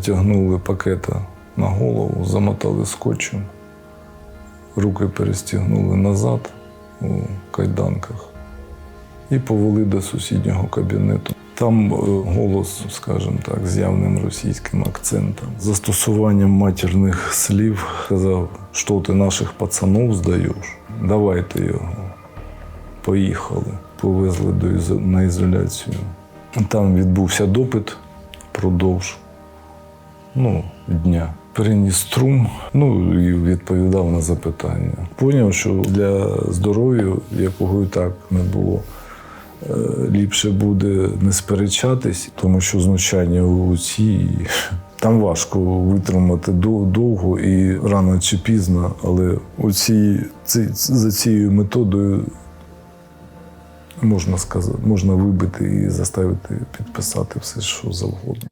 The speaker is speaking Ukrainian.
натягнули пакета на голову, замотали скотчем, руки перестігнули назад у кайданках і повели до сусіднього кабінету. Там е, голос, скажімо так, з явним російським акцентом, застосуванням матірних слів сказав, що ти наших пацанов здаєш, давайте його. Поїхали, повезли на ізоляцію. Там відбувся допит продовж ну, дня. Переніс струм, ну і відповідав на запитання. Поняв, що для здоров'я, якого і так не було, е, ліпше буде не сперечатись, тому що знущання у ці там важко витримати дов- довго і рано чи пізно, але оці, ці, за цією методою можна сказати, можна вибити і заставити підписати все, що завгодно.